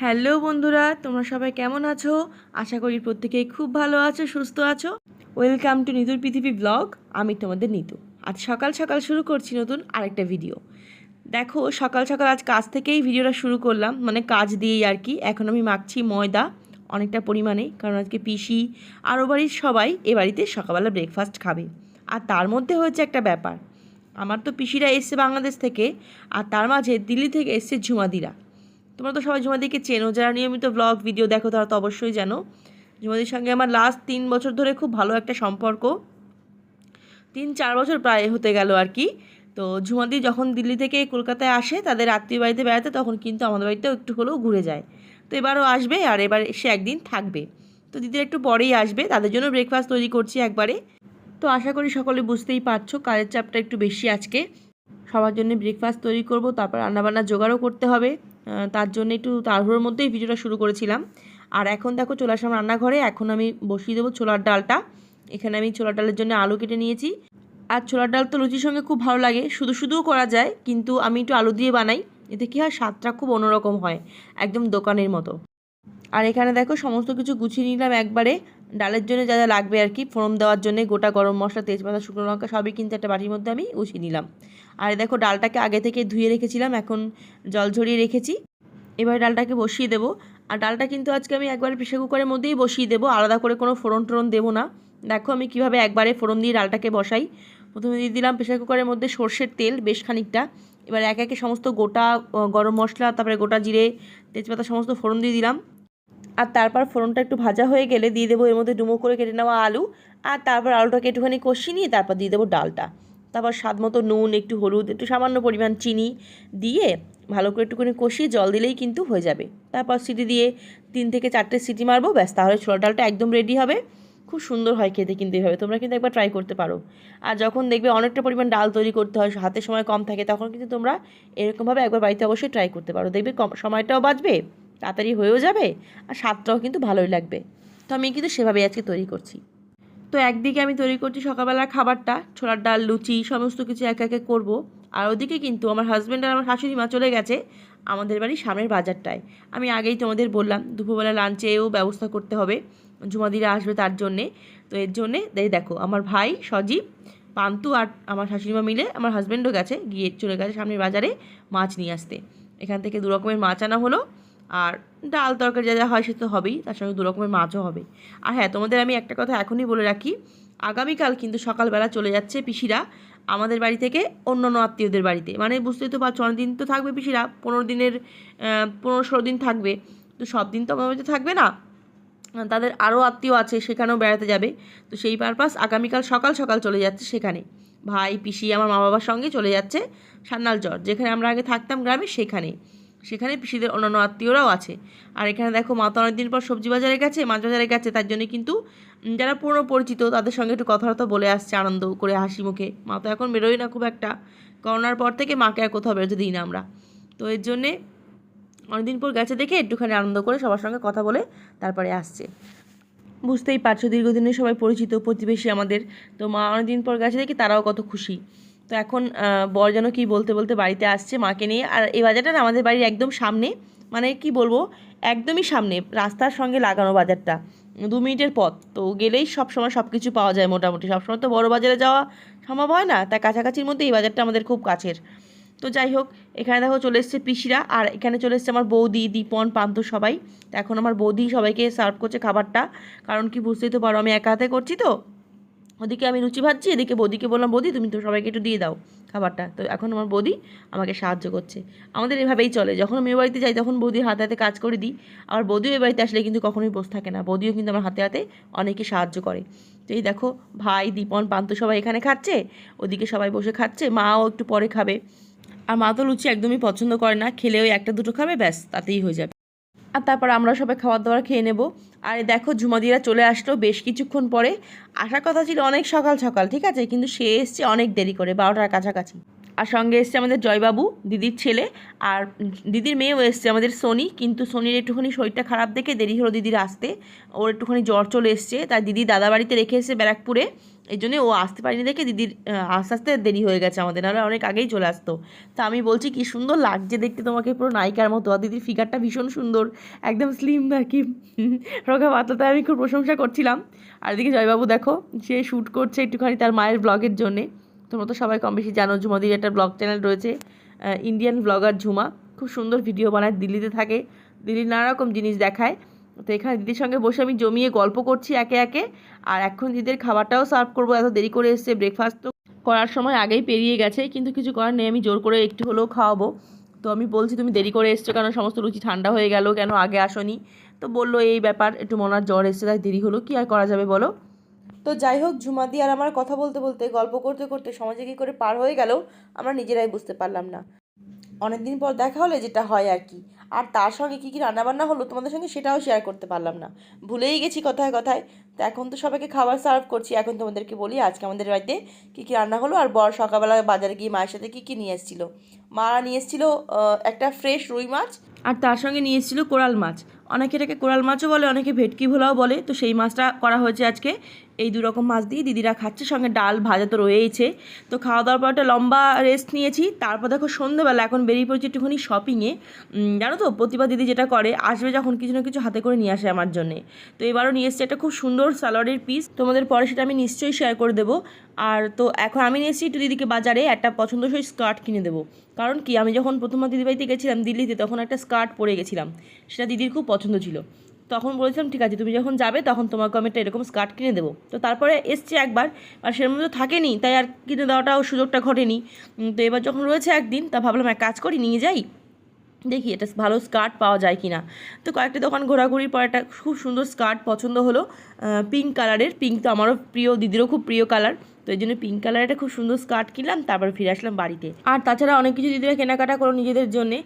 Hello বন্ধুরা, তোমরা সবাই কেমন আছো? আশা করি প্রত্যেকেই খুব ভালো আছো, সুস্থ আছো। ওয়েলকাম টু নিতুর পৃথিবী ব্লগ আমি তোমাদের নিতু। আজ সকাল সকাল শুরু করছি নতুন আরেকটা ভিডিও দেখো, সকাল সকাল আজ কাজ থেকেই ভিডিওটা শুরু করলাম মানে কাজ দিয়েই আর কি। এখন আমি মাখছি ময়দা, অনেকটা পরিমাণে, কারণ আজকে পিসি আরও বাড়ির সবাই এ বাড়িতে সকালবেলা ব্রেকফাস্ট খাবে। আর তার মধ্যে হয়েছে একটা ব্যাপার। আমার তো পিসিরা এসছে বাংলাদেশ থেকে, আর তার মাঝে দিল্লি থেকে এসছে ঝুমাদিরা। তোমরা তো সবাই ঝুমাদিকে চেনো, যারা নিয়মিত ব্লগ ভিডিও দেখো তারা তো অবশ্যই জানো। ঝুমাদির সঙ্গে আমার লাস্ট তিন বছর ধরে খুব ভালো একটা সম্পর্ক। তিন, চার বছর প্রায় হতে গেল আর কি। তো ঝুমাদি যখন দিল্লি থেকে কলকাতায় আসে, তাদের আত্মীয় বাড়িতে বেড়াতে, তখন কিন্তু আমাদের বাড়িতেও একটু হলেও ঘুরে যায়। তো এবারও আসবে আর এবার সে একদিন থাকবে। তো দিদির একটু পরেই আসবে, তাদের জন্য ব্রেকফাস্ট তৈরি করছি একবারে। তো আশা করি সকলে বুঝতেই পারছ, কাজের চাপটা একটু বেশি আজকে। সবার জন্য ব্রেকফাস্ট তৈরি করব, তারপর রান্নাবান্না জোগাড়ও করতে হবে। তার জন্য একটু তাড়াহুড়োর মধ্যেই ভিডিওটা শুরু করেছিলাম। আর এখন দেখো চলে আসলাম রান্নাঘরে, এখন আমি বসিয়ে দেবো ছোলার ডালটা। এখানে আমি ছোলার ডালের জন্য আলু কেটে নিয়েছি। আর ছোলার ডাল তো লুচির সঙ্গে খুব ভালো লাগে, শুধু শুধুও করা যায়, কিন্তু আমি একটু আলু দিয়ে বানাই। এতে কী হয়, স্বাদটা খুব অন্যরকম হয়, একদম দোকানের মতো। আর এখানে দেখো সমস্ত কিছু গুছিয়ে নিলাম একবারে। ডালের জন্য যা যা লাগবে আর কি, ফোড়ন দেওয়ার জন্য গোটা গরম মশলা, তেজপাতা, শুকনো লঙ্কা সবই কিন্তু একটা বাটির মধ্যে আমি গুছিয়ে নিলাম। আর দেখো ডালটাকে আগে থেকে ধুয়ে রেখেছিলাম, এখন জল ঝরিয়ে রেখেছি। এবার ডালটাকে বসিয়ে দেবো। আর ডালটা কিন্তু আজকে আমি একবারে প্রেশার কুকারের মধ্যেই বসিয়ে দেবো, আলাদা করে কোনো ফোড়ন টোড়ন দেবো না। দেখো আমি কীভাবে একবারে ফোড়ন দিয়ে ডালটাকে বসাই। প্রথমে দিয়ে দিলাম প্রেশার কুকারের মধ্যে সর্ষের তেল বেশ খানিকটা। এবার এক একে সমস্ত গোটা গরম মশলা, তারপরে গোটা জিরে, তেজপাতা সমস্ত ফোড়ন দিয়ে দিলাম। তারপর ফোড়নটা একটু ভাজা হয়ে গেলে দিয়ে দেবো এর মধ্যে ডুমো করে কেটে নেওয়া আলু আর তারপর আলুটাকে একটুখানি কষিয়ে নিয়ে তারপর দিয়ে দেবো ডালটা। তারপর স্বাদ মতো নুন, একটু হলুদ, একটু সামান্য পরিমাণ চিনি দিয়ে ভালো করে একটুখানি কষিয়ে জল দিলেই কিন্তু হয়ে যাবে। তারপর সিটি দিয়ে তিন থেকে চারটে সিটি মারবো, ব্যাস তাহলে ছোলা ডালটা একদম রেডি হবে। খুব সুন্দর হয় খেতে কিন্তু এভাবে, তোমরা কিন্তু একবার ট্রাই করতে পারো। আর যখন দেখবে অনেকটা পরিমাণ ডাল তৈরি করতে হয়, হাতে সময় কম থাকে, তখন কিন্তু তোমরা এরকমভাবে একবার বাড়িতে অবশ্যই ট্রাই করতে পারো। দেখবে কম, সময়টাও বাঁচবে। তাড়াতাড়ি হয়েও যাবে আর স্বাদটাও কিন্তু ভালোই লাগবে। তো আমি কিন্তু সেভাবেই আজকে তৈরি করছি। তো একদিকে আমি তৈরি করছি সকালবেলার খাবারটা, ছোলার ডাল, লুচি, সমস্ত কিছু এক একে করব। আর ওদিকে কিন্তু আমার হাজব্যান্ড আর আমার শাশুড়ি মা চলে গেছে আমাদের বাড়ির সামনের বাজারটায়। আমি আগেই তোমাদের বললাম, দুপুরবেলা লাঞ্চেও ব্যবস্থা করতে হবে। ঝুমাদিরা আসবে তার জন্যে। তো এর জন্যে দেখো, আমার ভাই সজীব, পান্তু আর আমার শাশুড়ি মা মিলে আমার হাজব্যান্ডও গেছে গিয়ে চলে গেছে সামনের বাজারে মাছ নিয়ে আসতে। এখান থেকে দু রকমের মাছ আনা হলো। আর ডাল তরকারি যা যা হয় সে তো হবেই, তার সঙ্গে দু রকমের মাছও হবে। আর হ্যাঁ তোমাদের আমি একটা কথা এখনই বলে রাখি, আগামীকাল কিন্তু সকালবেলা চলে যাচ্ছে পিসিরা আমাদের বাড়ি থেকে অন্য অন্য আত্মীয়দের বাড়িতে। মানে বুঝতেই তো পারছ অনেক দিন তো থাকবে পিসিরা, পনেরো দিনের পনেরো ষোলো দিন থাকবে। তো সব দিন তো আমার বাড়িতে থাকবে না। তাদের আরও আত্মীয় আছে, সেখানেও বেড়াতে যাবে। তো সেই পারপাস আগামীকাল সকাল সকাল চলে যাচ্ছে সেখানে। ভাই, পিসি, আমার মা বাবার সঙ্গে চলে যাচ্ছে সান্নাল চর যেখানে আমরা আগে থাকতাম গ্রামে, সেখানে। সেখানে পিসিদের অন্যান্য আত্মীয়রাও আছে। আর এখানে দেখো, মা তো অনেকদিন পর সবজি বাজারে গেছে, মাছ বাজারে গেছে, তার জন্য কিন্তু যারা পুরনো পরিচিত, তাদের সঙ্গে একটু কথাবার্তা বলে আসছে আনন্দ করে, হাসি মুখে। মা তো এখন বেরোই না খুব একটা। করোনার পর থেকে মাকে আর কোথাও বেরোতে দিই না আমরা। তো এর জন্যে অনেকদিন পর গেছে দেখে একটুখানি আনন্দ করে সবার সঙ্গে কথা বলে তারপরে আসছে। বুঝতেই পারছ, দীর্ঘদিনের সবাই পরিচিত, প্রতিবেশী আমাদের। তো মা অনেকদিন পর গেছে দেখি তারাও কত খুশি। তো এখন বর যেন কী বলতে বলতে বাড়িতে আসছে মাকে নিয়ে। আর এই বাজারটা না আমাদের বাড়ির একদম সামনে। মানে কি বলব, একদমই সামনে, রাস্তার সঙ্গে লাগানো বাজারটা। দু মিনিটের পথ। তো গেলেই সব সময় সব কিছু পাওয়া যায় মোটামুটি। সবসময় তো বড় বাজারে যাওয়া সম্ভব হয় না। তাই কাছাকাছির মধ্যে এই বাজারটা আমাদের খুব কাছের। তো যাই হোক, এখানে দেখো চলে এসছে পিসিরা। আর এখানে চলে এসছে আমার বৌদি, দীপন পান্ত সবাই। এখন আমার বৌদি সবাইকে সার্ভ করছে খাবারটা। কারণ কি বুঝতেই তো পারো, আমি একা হাতে করছি তো। ওদিকে আমি লুচি ভাজছি, এদিকে বৌদিকে বললাম, বৌদি, তুমি তো সবাইকে একটু দিয়ে দাও খাবারটা। তো এখন আমার বৌদি আমাকে সাহায্য করছে। আমাদের এভাবেই চলে। যখন আমি বাড়িতে যাই, তখন বৌদির হাতে হাতে কাজ করে দিই। আর বৌদিও এ বাড়িতে আসলে কিন্তু কখনোই বসে থাকে না। বৌদিও কিন্তু আমার হাতে হাতে অনেকে সাহায্য করে। তো এই দেখো, ভাই, দীপন, পান্ত সবাই এখানে খাচ্ছে। ওদিকে সবাই বসে খাচ্ছে। মাও একটু পরে খাবে। আর মা তো লুচি একদমই পছন্দ করে না। খেলে ওই একটা দুটো খাবে, ব্যাস, তাতেই হয়ে যাবে। আর তারপর আমরা সবাই খাবার দাবার খেয়ে নেব। আর দেখো ঝুমাদিরা চলে আসলো বেশ কিছুক্ষণ পরে। আসার কথা ছিল অনেক সকাল সকাল, ঠিক আছে? কিন্তু সে এসছে অনেক দেরি করে, বারোটার কাছাকাছি। আর সঙ্গে এসছে আমাদের জয়বাবু, দিদির ছেলে, আর দিদির মেয়েও এসছে, আমাদের সোনি। কিন্তু সোনির একটুখানি শরীরটা খারাপ দেখে দেরি হলো দিদির আসতে। ওর একটুখানি জ্বর চলে এসছে, তাই দিদি দাদা বাড়িতে রেখে এসে ব্যারাকপুরে। এই জন্যে ও আসতে পারিনি দেখে দিদির আস্তে আস্তে দেরি হয়ে গেছে আমাদের, নাহলে অনেক আগেই চলে আসতো। তা আমি বলছি, কি সুন্দর লাগছে দেখতে তোমাকে, পুরো নায়িকার মতো। আর দিদির ফিগারটা ভীষণ সুন্দর, একদম স্লিম আর কি রোগা পাতলাতে আমি খুব প্রশংসা করছিলাম। আর এদিকে জয়বাবু দেখো, সে শ্যুট করছে একটুখানি তার মায়ের ব্লগের জন্যে। তোমরা তো সবাই কম বেশি জানো ঝুমাদির একটা ব্লগ চ্যানেল রয়েছে ইন্ডিয়ান ব্লগার ঝুমা। খুব সুন্দর ভিডিও বানায়, দিল্লিতে থাকে। দিল্লির নানা রকম জিনিস দেখায়। তো এখানে দিদির সঙ্গে বসে আমি জমিয়ে গল্প করছি একে একে। আর এখন দিদির খাবারটাও সার্ভ করব, এত দেরি করে এসছে ব্রেকফাস্ট তো করার সময় আগেই পেরিয়ে গেছে, কিন্তু কিছু করার নেই, আমি জোর করে একটু হলেও খাওয়াবো। তো আমি বলছি, তুমি দেরি করে এসছো কেন? সমস্ত রুচি ঠান্ডা হয়ে গেল কেন? আগে আসনি। তো বলল, এই ব্যাপার, একটু মনার জ্বর এসছে, তাই দেরি হলো, কি আর করা যাবে বলো? তো যাই হোক, ঝুমাদি আর আমার কথা বলতে বলতে, গল্প করতে করতে সমাজে কী করে পার হয়ে গেল, আমরা নিজেরাই বুঝতে পারলাম না। অনেকদিন পর দেখা হলে, যেটা হয় আর কি। আর তার সঙ্গে কী কী রান্নাবান্না হলো তোমাদের সঙ্গে সেটাও শেয়ার করতে পারলাম না। ভুলেই গেছি কথায় কথায়। তো এখন তো সবাইকে খাবার সার্ভ করছি। এখন তোমাদেরকে বলি, আজকে আমাদের বাড়িতে কী কী রান্না হলো আর বর সকালবেলা বাজারে গিয়ে মায়ের সাথে কী কী নিয়ে এসেছিল। মা নিয়ে এসেছিল একটা ফ্রেশ রুই মাছ আর তার সঙ্গে নিয়ে এসেছিল কোরাল মাছ। অনেকে এটাকে কোরাল মাছও বলে, অনেকে ভেটকি ভোলাও বলে। তো সেই মাছটা করা হয়েছে আজকে। এই দু রকম মাছ দিয়ে দিদিরা খাচ্ছে। সঙ্গে ডাল ভাজা তো রয়েইছে। তো খাওয়া দাওয়ার পর একটা লম্বা রেস্ট নিয়েছি। তারপর দেখো সন্ধ্যেবেলা এখন বেরিয়ে পড়েছি একটুখানি শপিংয়ে জানো তো, প্রতিভা দিদি যেটা করে, আসবে যখন কিছু না কিছু হাতে করে নিয়ে আসে আমার জন্যে। তো এবারও নিয়ে এসছে একটা খুব সুন্দর সালোয়ারের পিস তোমাদের পরে সেটা আমি নিশ্চয়ই শেয়ার করে দেবো। আর তো এখন আমি নিয়ে এসেছি একটু দিদিকে বাজারে একটা পছন্দসই স্কার্ট কিনে দেবো। কারণ কি, আমি যখন প্রথমবার দিদিবাড়িতে গেছিলাম দিল্লিতে, তখন একটা স্কার্ট পরে গেছিলাম। সেটা দিদির খুব পছন্দ ছিল। তখন বলেছিলাম, ঠিক আছে, তুমি যখন যাবে, তখন তোমাকে আমি একটা এরকম স্কার্ট কিনে দেবো। তো তারপরে এসছে একবার, আর সেরকম তো থাকেনি, তাই আর কিনে দেওয়াটাও সুযোগটা ঘটেনি। তো এবার যখন রয়েছে একদিন, তা ভাবলাম এক কাজ করি, নিয়ে যাই। দেখি এটা ভালো স্কার্ট পাওয়া যায় কি না তো কয়েকটা দোকান ঘোরাঘুরির পর একটা খুব সুন্দর স্কার্ট পছন্দ হলো। পিঙ্ক কালারের পিঙ্ক তো আমারও প্রিয়, দিদিরও খুব প্রিয় কালার তো এই জন্য পিঙ্ক কালারের একটা খুব সুন্দর স্কার্ট কিনলাম, তারপর ফিরে আসলাম বাড়িতে। আর তাছাড়া অনেক কিছু দিদিরা কেনাকাটা করো নিজেদের জন্যে।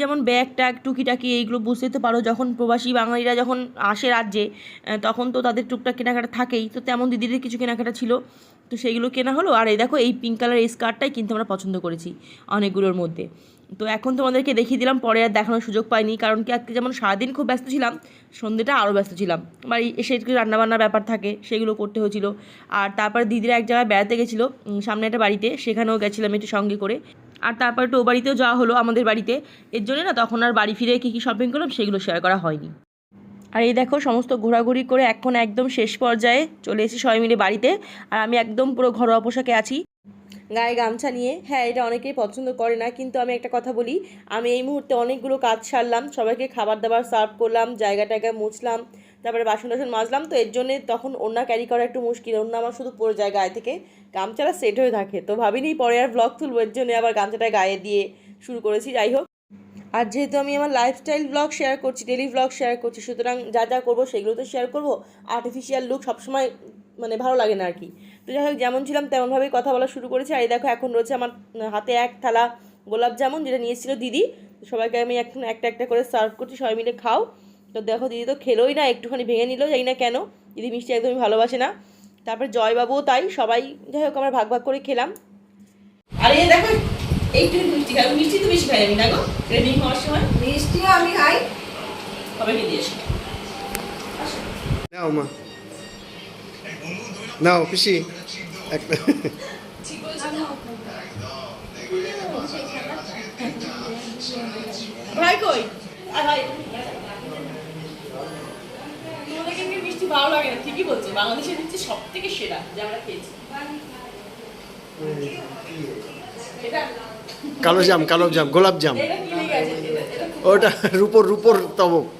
যেমন ব্যাগ ট্যাগ টুকিটাকি, এইগুলো বুঝতে তো পারো, যখন প্রবাসী বাঙালিরা যখন আসে রাজ্যে তখন তো তাদের টুকটাক কেনাকাটা থাকেই। তো তেমন দিদিদের কিছু কেনাকাটা ছিল। তো সেইগুলো কেনা হলো। আর এই দেখো, এই পিঙ্ক কালার এই স্কার্টটাই কিন্তু আমরা পছন্দ করেছি অনেকগুলোর মধ্যে। তো এখন তোমাদেরকে দেখিয়ে দিলাম, পরে আর দেখানোর সুযোগ পাইনি, কারণ কি আজকে যেমন সারাদিন খুব ব্যস্ত ছিলাম, সন্ধ্যেটা আরও ব্যস্ত ছিলাম। বাড়ি এসে একটু রান্নাবান্নার ব্যাপার থাকে, সেগুলো করতে হয়েছিল। আর তারপর দিদিরা এক জায়গায় বেড়াতে গেছিল সামনে একটা বাড়িতে, সেখানেও গেছিলাম একটু সঙ্গে করে। আর তারপর একটু ও বাড়িতেও যাওয়া হলো আমাদের বাড়িতে। এর জন্য না তখন আর বাড়ি ফিরে কী কী শপিং করলাম, সেগুলো শেয়ার করা হয়নি। আর এই দেখো সমস্ত ঘোরাঘুরি করে এখন একদম শেষ পর্যায়ে চলে এসেছি সবাই মিলে বাড়িতে। আর আমি একদম পুরো ঘরোয়া পোশাকে আছি। গায়ে গামছা নিয়ে। হ্যাঁ এটা অনেকেই পছন্দ করে না, কিন্তু আমি একটা কথা বলি। আমি এই মুহূর্তে অনেকগুলো কাজ সারলাম, সবাইকে খাবার দাবার সার্ভ করলাম জায়গা টায়গা মুছলাম, তারপরে বাসন টাসন মাজলাম। তো এর জন্যে তখন ওড়না ক্যারি করা একটু মুশকিল, ওড়না আমার শুধু পরে যায় গায়ে থেকে। গামছাটা সেট হয়ে থাকে। তো ভাবিনি পরে আর ব্লগ তুলবো, এর জন্য আবার গামছাটা গায়ে দিয়ে শুরু করেছি। যাই হোক। আর যেহেতু আমি আমার লাইফস্টাইল ব্লগ শেয়ার করছি ডেলি ব্লগ শেয়ার করছি, সুতরাং যা যা করব সেগুলো তো শেয়ার করব। আর্টিফিশিয়াল লুক সবসময় মানে ভালো লাগে না আর কি। তো যাই হোক, যেমন ছিলাম তেমনভাবেই কথা বলা শুরু করেছি। আর এই দেখো, এখন রয়েছে আমার হাতে এক থালা গোলাপ জামুন, যেটা নিয়েছিল দিদি। সবাইকে আমি এখন একটা একটা করে সার্ভ করছি, সবাই মিলে খাও। তো দেখো, দিদি তো খেলোই না, একটুখানি ভেঙে নিল যাই না কেন। দিদি মিষ্টি একদমই ভালোবাসে না। তারপরে জয়বাবুও তাই, সবাই যাই হোক, আমরা ভাগ ভাগ করে খেলাম। আর এই দেখো এইটুকু মিষ্টি খাই মিষ্টি তো বেশি খাই আমি না গো? রেডি হওয়ার সময়? মিষ্টিও আমি খাই। সবাইকে দিয়েছি নাও মা। নাও খুশি একটা। ভাই কই? ভাই। তোমাদের মিষ্টি ভালো লাগে না ঠিকই বলছে। বাংলাদেশের মিষ্টি সব থেকে সেরা যা আমরা খেয়েছি। এটা কালো জাম কালো জাম, গোলাপ জাম। ওটা রূপর রূপর তবক।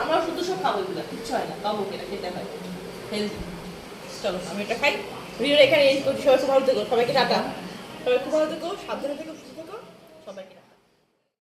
আমরা শুধু সব খাব হয় না এটা খেতে হয়। হেলদি চলো, আমি এটা খাই। সবাই ভালো সবাইকে টাটা। সবাই খুব ভালো থেকো, সাবধানে থেকো, সুস্থ থেকো। সবাইকে